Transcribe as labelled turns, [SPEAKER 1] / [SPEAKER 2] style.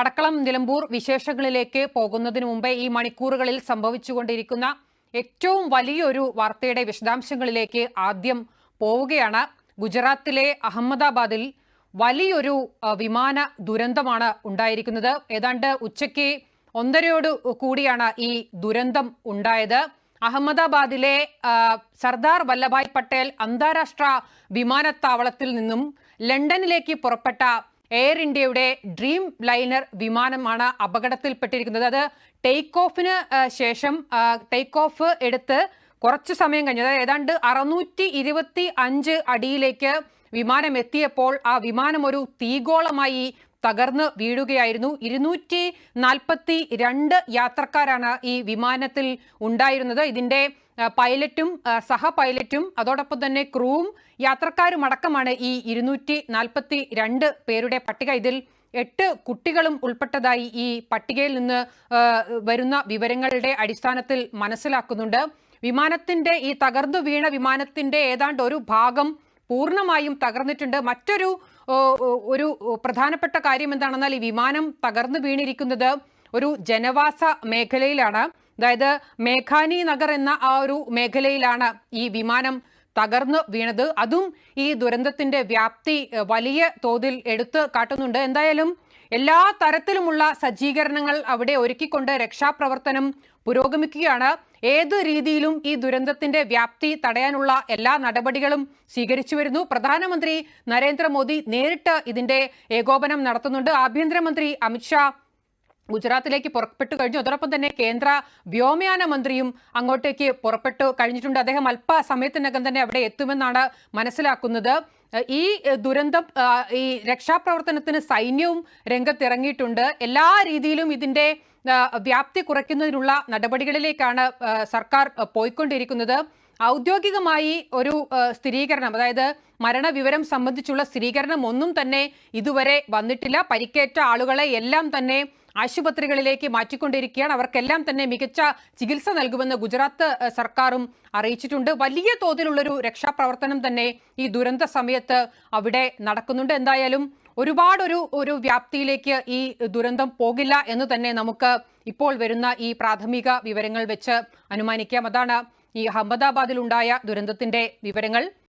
[SPEAKER 1] പടക്കളം നിലമ്പൂർ വിശേഷങ്ങളിലേക്ക് പോകുന്നതിന് മുമ്പേ ഈ മണിക്കൂറുകളിൽ സംഭവിച്ചുകൊണ്ടിരിക്കുന്ന ഏറ്റവും വലിയൊരു വാർത്തയുടെ വിശദാംശങ്ങളിലേക്ക് ആദ്യം പോവുകയാണ്. ഗുജറാത്തിലെ അഹമ്മദാബാദിൽ വലിയൊരു വിമാന ദുരന്തമാണ് ഉണ്ടായിരിക്കുന്നത്. ഏതാണ്ട് ഉച്ചയ്ക്ക് ഒന്നരയോട് കൂടിയാണ് ഈ ദുരന്തം ഉണ്ടായത്. അഹമ്മദാബാദിലെ സർദാർ വല്ലഭായ് പട്ടേൽ അന്താരാഷ്ട്ര വിമാനത്താവളത്തിൽ നിന്നും ലണ്ടനിലേക്ക് പുറപ്പെട്ട എയർ ഇന്ത്യയുടെ ഡ്രീം ലൈനർ വിമാനമാണ് അപകടത്തിൽപ്പെട്ടിരിക്കുന്നത്. അത് ടേക്ക് ഓഫിന് ശേഷം ടേക്ക് ഓഫ് എടുത്ത് കുറച്ച് സമയം കഴിഞ്ഞത് അതായത് ഏതാണ്ട് അറുന്നൂറ്റി ഇരുപത്തി അഞ്ച് അടിയിലേക്ക് വിമാനം എത്തിയപ്പോൾ ആ വിമാനം ഒരു തീഗോളമായി തകർന്ന് വീഴുകയായിരുന്നു. ഇരുന്നൂറ്റി നാൽപ്പത്തി രണ്ട് യാത്രക്കാരാണ് ഈ വിമാനത്തിൽ ഉണ്ടായിരുന്നത്. ഇതിന്റെ പൈലറ്റും സഹ പൈലറ്റും അതോടൊപ്പം തന്നെ ക്രൂവും യാത്രക്കാരും അടക്കമാണ് ഈ ഇരുന്നൂറ്റി നാൽപ്പത്തി രണ്ട് പേരുടെ പട്ടിക. ഇതിൽ എട്ട് കുട്ടികളും ഉൾപ്പെട്ടതായി ഈ പട്ടികയിൽ നിന്ന് വരുന്ന വിവരങ്ങളുടെ അടിസ്ഥാനത്തിൽ മനസ്സിലാക്കുന്നുണ്ട്. വിമാനത്തിന്റെ ഈ തകർന്നു വീണ വിമാനത്തിന്റെ ഏതാണ്ട് ഒരു ഭാഗം പൂർണമായും തകർന്നിട്ടുണ്ട്. മറ്റൊരു ഒരു പ്രധാനപ്പെട്ട കാര്യം എന്താണെന്നാൽ ഈ വിമാനം തകർന്നു വീണിരിക്കുന്നത് ഒരു ജനവാസ മേഖലയിലാണ്. അതായത് മേഘാനി നഗർ എന്ന ആ ഒരു മേഖലയിലാണ് ഈ വിമാനം തകർന്നു വീണത്. അതും ഈ ദുരന്തത്തിന്റെ വ്യാപ്തി വലിയ തോതിൽ എടുത്ത് കാട്ടുന്നുണ്ട്. എന്തായാലും എല്ലാ തരത്തിലുമുള്ള സജ്ജീകരണങ്ങൾ അവിടെ ഒരുക്കിക്കൊണ്ട് രക്ഷാപ്രവർത്തനം പുരോഗമിക്കുകയാണ്. ഏത് രീതിയിലും ഈ ദുരന്തത്തിന്റെ വ്യാപ്തി തടയാനുള്ള എല്ലാ നടപടികളും സ്വീകരിച്ചു വരുന്നു. പ്രധാനമന്ത്രി നരേന്ദ്രമോദി നേരിട്ട് ഇതിന്റെ ഏകോപനം നടത്തുന്നുണ്ട്. ആഭ്യന്തരമന്ത്രി അമിത്ഷാ ഗുജറാത്തിലേക്ക് പുറപ്പെട്ടു കഴിഞ്ഞു. അതോടൊപ്പം തന്നെ കേന്ദ്ര വ്യോമയാന മന്ത്രിയും അങ്ങോട്ടേക്ക് പുറപ്പെട്ടു കഴിഞ്ഞിട്ടുണ്ട്. അദ്ദേഹം അല്പസമയത്തിനകം തന്നെ അവിടെ എത്തുമെന്നാണ് മനസ്സിലാക്കുന്നത്. ഈ ദുരന്തം ഈ രക്ഷാപ്രവർത്തനത്തിന് സൈന്യവും രംഗത്തിറങ്ങിയിട്ടുണ്ട്. എല്ലാ രീതിയിലും ഇതിന്റെ വ്യാപ്തി കുറയ്ക്കുന്നതിനുള്ള നടപടികളിലേക്കാണ് സർക്കാർ പോയിക്കൊണ്ടിരിക്കുന്നത്. ഔദ്യോഗികമായി ഒരു സ്ഥിരീകരണം അതായത് മരണവിവരം സംബന്ധിച്ചുള്ള സ്ഥിരീകരണം ഒന്നും തന്നെ ഇതുവരെ വന്നിട്ടില്ല. പരിക്കേറ്റ ആളുകളെ എല്ലാം തന്നെ ആശുപത്രികളിലേക്ക് മാറ്റിക്കൊണ്ടിരിക്കുകയാണ്. അവർക്കെല്ലാം തന്നെ മികച്ച ചികിത്സ നൽകുമെന്ന് ഗുജറാത്ത് സർക്കാരും അറിയിച്ചിട്ടുണ്ട്. വലിയ തോതിലുള്ളൊരു രക്ഷാപ്രവർത്തനം തന്നെ ഈ ദുരന്ത സമയത്ത് അവിടെ നടക്കുന്നുണ്ട്. എന്തായാലും ഒരുപാടൊരു ഒരു വ്യാപ്തിയിലേക്ക് ഈ ദുരന്തം പോകില്ല എന്ന് തന്നെ നമുക്ക് ഇപ്പോൾ വരുന്ന ഈ പ്രാഥമിക വിവരങ്ങൾ വെച്ച് അനുമാനിക്കാം. അതാണ് ഈ അഹമ്മദാബാദിലുണ്ടായ ദുരന്തത്തിന്റെ വിവരങ്ങൾ